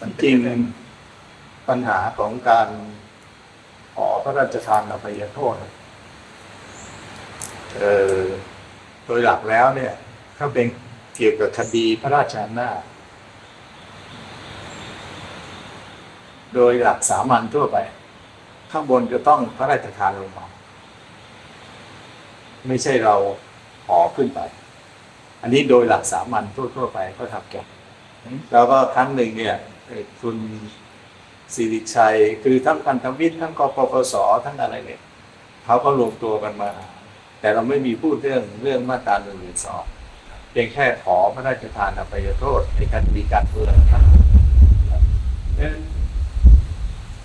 มันจริงปัญหาของการขอพระราชทานอภัยโทษเออโดยหลักแล้วเนี่ยถ้าเป็นเกี่ยวกับคดีพระราชอำนาโดยหลักสามัญทั่วไป ข้างบนจะต้องพระราชทานลงมาไม่ใช่เราขอขึ้นไป อันนี้โดยหลักสามัญทั่วๆไปก็ทำกันแล้วก็ครั้งหนึ่งเนี่ย คุณสิริชัย คือทั้งพันธมิตรทั้งกปปสทั้งอะไรเนี่ยเขาก็รวมตัวกันมา แต่เราไม่มีพูดเรื่องเรื่องมาตราหนึ่งหรือสองเพียงแค่ขอพระราชทานอภัยโทษในการมีการเมืองทั้ง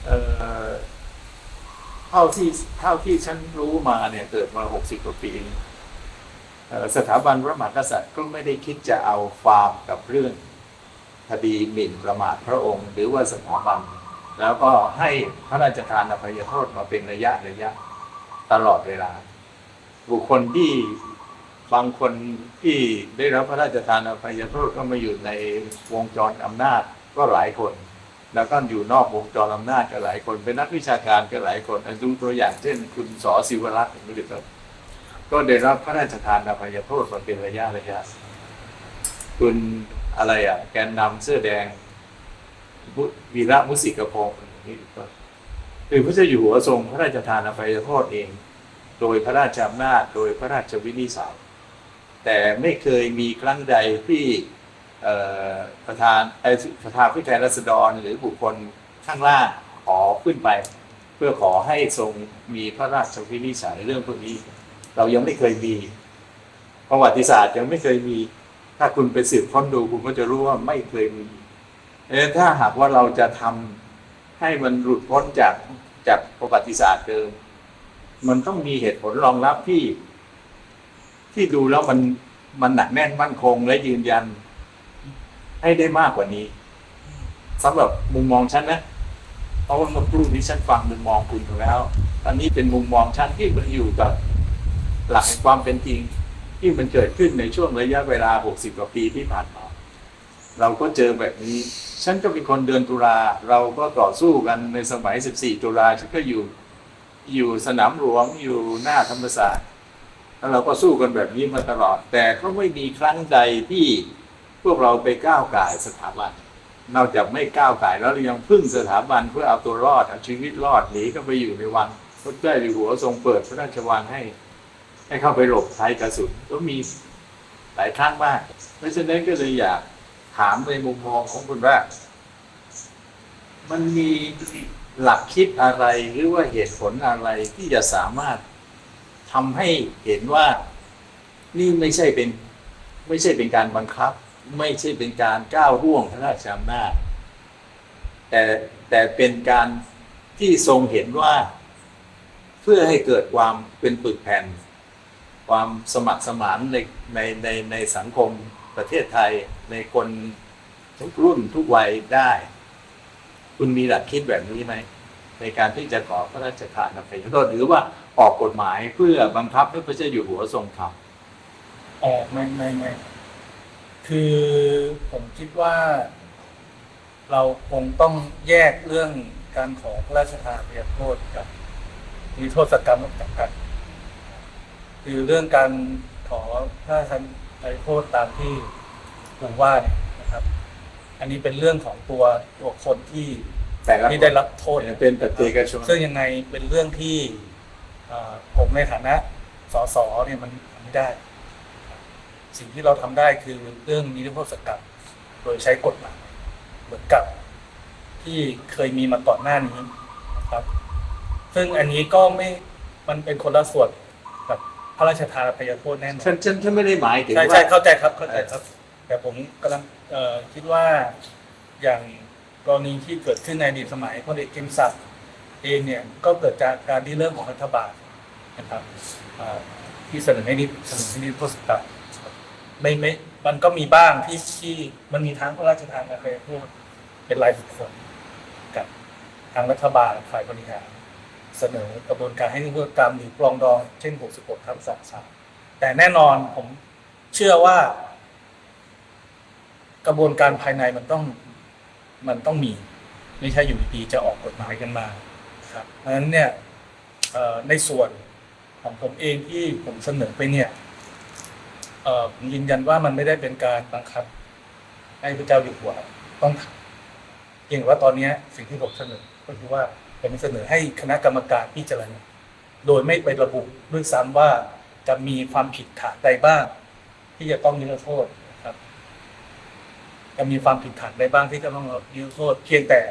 เออเท่าที่เท่าที่ฉันรู้มาเนี่ยเกิดมาหกสิบกว่าปีสถาบันพระมหากษัตริย์ก็ไม่ได้คิดจะเอาฟาร์มกับเรื่อง คดีหมิ่นประมาทพระองค์ หรือว่าสถาบันแล้วก็ให้พระราชทานอภัยโทษมาเป็นระยะระยะตลอดเวลา บุคคลที่บางคนที่ได้รับพระราชทานอภัยโทษก็มาอยู่ในวงจรอำนาจก็หลายคน แล้วก็อยู่นอกวงจรอำนาจก็หลายคน เป็นนักวิชาการก็หลายคนอันดูตัวอย่างเช่น คุณสอศิวรัตน์ไม่ได้ก็ได้รับพระราชทานอภัยโทษมาเป็นระยะระยะคุณ อะไรอะ แกนนำเสื้อแดงวีระมุสิกพงศ์นี่ก็คือพระเจ้าอยู่หัวทรงพระราชทานอภัยโทษเอง โดยพระราชอำนาจโดยพระราชวินิจฉัยแต่ไม่เคยมีครั้งใดที่ประธานประธานผู้แทนราษฎรหรือบุคคลข้างล่างขอขึ้นไป เพื่อขอให้ทรงมีพระราชวินิจฉัยเรื่องพวกนี้ เรายังไม่เคยมี ประวัติศาสตร์ยังไม่เคยมี ถ้าคุณไปสืบค้นดูคุณก็จะรู้ว่าไม่เคยมีเออถ้าหากว่าเราจะทำให้มันหลุดพ้นจากจากประวัติศาสตร์เดิม มันต้องมีเหตุผลรองรับที่ ที่ดูแล้วมันมันหนักแน่นมั่นคงและยืนยัน ให้ได้มากกว่านี้สำหรับมุมมองฉันนะเพราะว่าเมื่อครู่นี้ฉันฟังมุมมองคุณไปแล้ว อันนี้เป็นมุมมองฉันที่มันอยู่กับหลักความเป็นจริง ที่มันเกิดขึ้นในช่วงระยะเวลา 60 กว่าปีที่ผ่านมา เราก็เจอแบบนี้ ฉันก็เป็นคนเดือนตุลาเราก็ต่อสู้กันในสมัย 14 ตุลาฉันก็อยู่อยู่สนามหลวงอยู่หน้าธรรมศาสตร์แล้วเราก็สู้กันแบบนี้มาตลอด แต่ก็ไม่มีครั้งใดที่พวกเราไปก้าวไก่สถาบันนอกจากไม่ก้าวไก่แล้วเรายังพึ่งสถาบันเพื่อเอาตัวรอดเอาชีวิตรอดหนีก็ไปอยู่ในวังพระเจ้าอยู่หัวทรงเปิดพระราชวังให้ ให้เข้าไปหลบภัยกระสุนก็มีหลายครั้งมาก เพราะฉะนั้นก็เลยอยากถามในมุมมองของคุณว่า มันมีหลักคิดอะไรหรือว่าเหตุผลอะไรที่จะสามารถทำให้เห็นว่านี่ไม่ใช่เป็น ไม่ใช่เป็นการบังคับ ไม่ใช่เป็นการก้าวร่วงพระราชอำนาจแต่แต่เป็นการที่ทรงเห็นว่า เพื่อให้เกิดความเป็นปึกแผ่น ความสมัครสมานในในในในสังคมประเทศไทยในคนทุกรุ่นทุกวัยได้ คุณมีหลักคิดแบบนี้ไหม ในการที่จะขอพระราชทานอภัยโทษหรือว่าออกกฎหมายเพื่อบังคับให้พระเจ้าอยู่หัวทรงทออกไม่ไม่ไม่คือผมคิดว่า เราคงต้องแยกเรื่องการขอพระราชทานอภัยโทษกับมีโทษกรรมออกจากกัน คือเรื่องการขอพระราชทานอภัยโทษตามที่ผมว่าเนี่ยนะครับ อันนี้เป็นเรื่องของตัวตัวคนที่ำแต่ละที่ได้รับโทษเป็นปฏิกชนซึ่งยังไงเป็นเรื่องที่เอ่อผมในฐานะสสเนี่ยมันทำไม่ได้ สิ่งที่เราทำได้คือเรื่องนิรโทษกรรมโดยใช้กฎหมายเหมือนกับที่เคยมีมาก่อนหน้านี้นะครับ ซึ่งอันนี้ก็ไม่มันเป็นคนละส่วนกับ พระราชทานอภัยโทษแน่นอนฉันฉันฉันไม่ได้หมายถึงใช่ว่า ใช่เข้าใจครับเข้าใจครับ แต่ผมกำลังเอ่อคิดว่าอย่างกรณีที่เกิดขึ้นในอดีตสมัยพลเอกเกมศักดิ์เองเนี่ยก็เกิดจากการที่เริ่มของรัฐบาลนะครับเอ่อที่เสนอให้นิเสนอให้นิรโทษกรรมไม่ไม่มันก็มีบ้างที่ที่มันมีทั้งพระราชทานอภัยโทษเป็นรายบุคคลกับทางรัฐบาลฝ่ายบริหาร เสนอกระบวนการให้นิรโทษกรรมหรือปรองดองเช่น 66ทับ33แต่แน่นอนผมเชื่อว่า กระบวนการภายในมันต้องมันต้องมี ไม่ใช่อยู่ดีๆจะออกกฎหมายกันมาครับเพราะฉะนั้นเนี่ยในส่วนของผมเองที่ผมเสนอไปเนี่ยผมยืนยันว่ามันไม่ได้เป็นการบังคับ ให้พระเจ้าอยู่หัวต้องทำเพียงว่าตอนนี้สิ่งที่ผมเสนอก็คือว่า เสนอให้คณะกรรมการพิจารณาโดยไม่ไประบุด้วยซ้ำว่าจะมีความผิดฐานใดบ้าง ที่จะต้องนิรโทษนะครับจะมีความผิดฐานใดบ้างที่จะต้องนิรโทษ เพียงแต่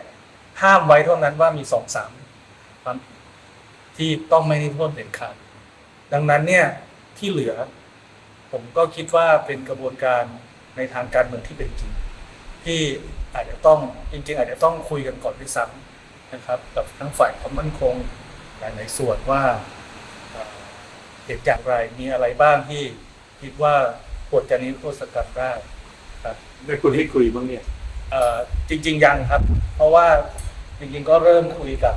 ห้ามไว้เท่านั้นว่ามีสองสามความผิดที่ต้องไม่นิรโทษเด็ดขาดดังนั้นเนี่ยที่เหลือ ผมก็คิดว่าเป็นกระบวนการในทางการเมืองที่เป็นจริง ที่อาจจะต้องจริง ๆ อาจจะต้องคุยกันก่อนด้วยซ้ำ นะครับ กับทั้งฝ่ายความมั่นคงหลายๆส่วนว่าเอ่อเหตุอย่างไรมีอะไรบ้างที่คิดว่าควรจะนิรโทษกรรมได้ครับได้คุณที่คุยบ้างเนี่ยเอ่อจริง ๆ ยังครับ เพราะว่าจริง ๆ ก็เริ่มคุยกับ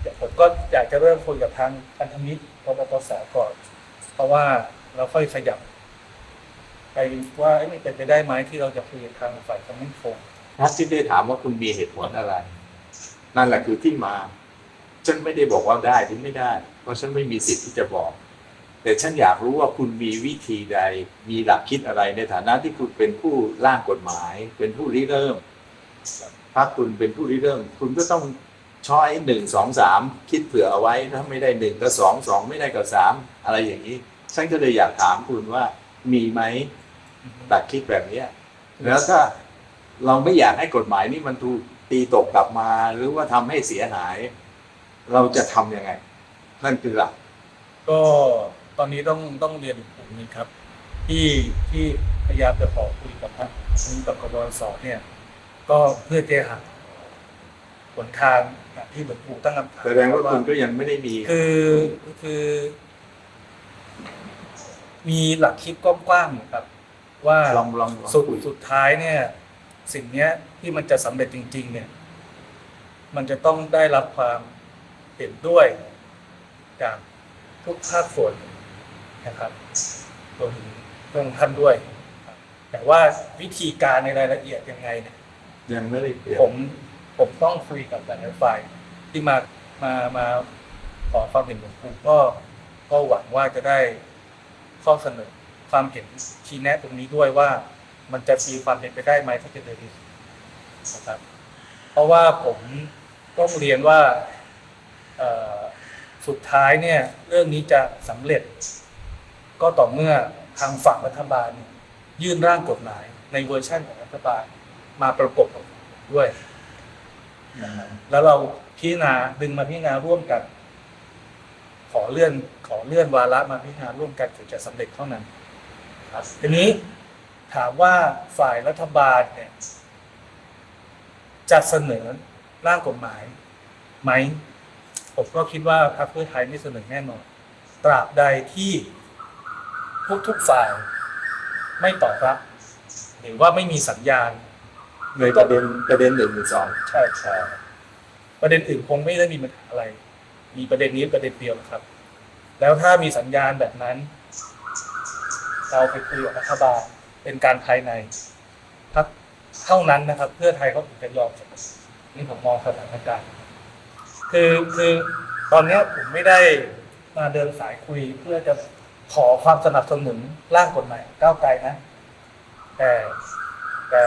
เดี๋ยวผมก็อยากจะเริ่มคุยกับทางพันธมิตรกบตสก่อน เพราะว่าเราค่อยขยับไปว่าเอ๊ะมันเป็นไปได้ไหมที่เราจะคุยกับทางฝ่ายความมั่นคงนักที่ได้ถามว่าคุณมีเหตุผลอะไร นั่นแหละคือที่มา ฉันไม่ได้บอกว่าได้หรือไม่ได้ เพราะฉันไม่มีสิทธิ์ที่จะบอก แต่ฉันอยากรู้ว่าคุณมีวิธีใด มีหลักคิดอะไรในฐานะที่คุณเป็นผู้ร่างกฎหมาย เป็นผู้ริเริ่มถ้าคุณเป็นผู้ริเริ่ม คุณก็ต้องช้อยหนึ่งสองสามคิดเผื่อเอาไว้ถ้าไม่ได้หนึ่งก็สองสองไม่ได้ก็สามอะไรอย่างนี้ ฉันก็เลยอยากถามคุณว่า มีไหมหลักคิดแบบนี้แล้วถ้าเราไม่อยากให้กฎหมายนี้มันถูก ตีตกกลับมาหรือว่าทำให้เสียหาย เราจะทำยังไง นั่นคือหลักก็ตอนนี้ต้องต้องเรียนอย่างนี้ครับ ที่ที่พยายามจะขอคุยกับทางนี้กับกบสเนี่ย ก็เพื่อจะหาหนทางอย่างที่หลวงปู่ตั้งคำถามแสดงว่าคุณก็ยังไม่ได้มี คือคือ มีหลักคิดกว้างๆอยู่ครับ ว่าลองลองลองสุดคุยสุดท้ายเนี่ย สิ่งเนี้ย ที่มันจะสำเร็จจริง ๆ เนี่ย มันจะต้องได้รับความเห็นด้วยจากทุกภาคส่วนนะครับรวมถึงเรื่องท่านด้วยครับแต่ว่าวิธีการในรายละเอียดยังไงเนี่ยยังไม่ได้เปลี่ยนผมผมต้องคุยกับแต่ละฝ่ายที่มามามาขอความเห็นหลวงปู่ก็ก็หวังว่าจะได้ข้อเสนอความเห็นชี้แนะตรงนี้ด้วยว่า มันจะมีความเป็นไปได้ไหมถ้าจะเดินดี นะครับ เพราะว่าผมต้องเรียนว่าสุดท้ายเนี่ยเรื่องนี้จะสำเร็จ ก็ต่อเมื่อทางฝั่งรัฐบาล ยื่นร่างกฎหมาย ในเวอร์ชั่นของรัฐบาลมาประกบด้วย แล้วเราพิจารณาดึงมาพิจารณาร่วมกัน ขอเลื่อนขอเลื่อนวาระมาพิจารณาร่วมกันถึงจะสำเร็จเท่านั้นครับทีนี้ถามว่าฝ่ายรัฐบาลเนี่ย จะเสนอร่างกฎหมายไหม ผมก็คิดว่าพรรคเพื่อไทยไม่เสนอแน่นอน ตราบใดที่ทุกทุกๆฝ่ายไม่ตอบรับ หรือว่าไม่มีสัญญาณ ในประเด็นประเด็นหนึ่งหรือสองใช่ใช่ประเด็นอื่นคงไม่ได้มีปัญหาอะไร มีประเด็นนี้ประเด็นเดียวนะครับ แล้วถ้ามีสัญญาณแบบนั้น เราไปคุยกับรัฐบาลเป็นการภายในพัก เท่านั้นนะครับ เพื่อไทยเขาถึงจะยอมนี่ผมมองสถานการณ์คือคือตอนเนี้ยผมไม่ได้มาเดินสายคุยเพื่อจะขอความสนับสนุนร่างกฎหมายก้าวไกลนะ แต่แต่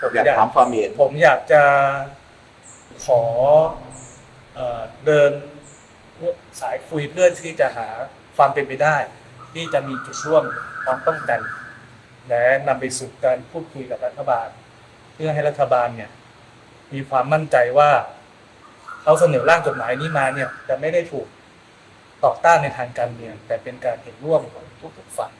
ผมอยากอยากถามความเห็นผมอยากจะขอเอ่อเดินสายคุยเพื่อที่จะหาความเป็นไปได้ ที่จะมีจุดร่วมความต้องกันและนำไปสู่การพูดคุยกับรัฐบาล เพื่อให้รัฐบาลเนี่ย มีความมั่นใจว่าเขาเสนอร่างกฎหมายนี้มาเนี่ยจะไม่ได้ถูกต่อต้านในทางการเมืองแต่เป็นการเห็นร่วมของทุกๆฝ่าย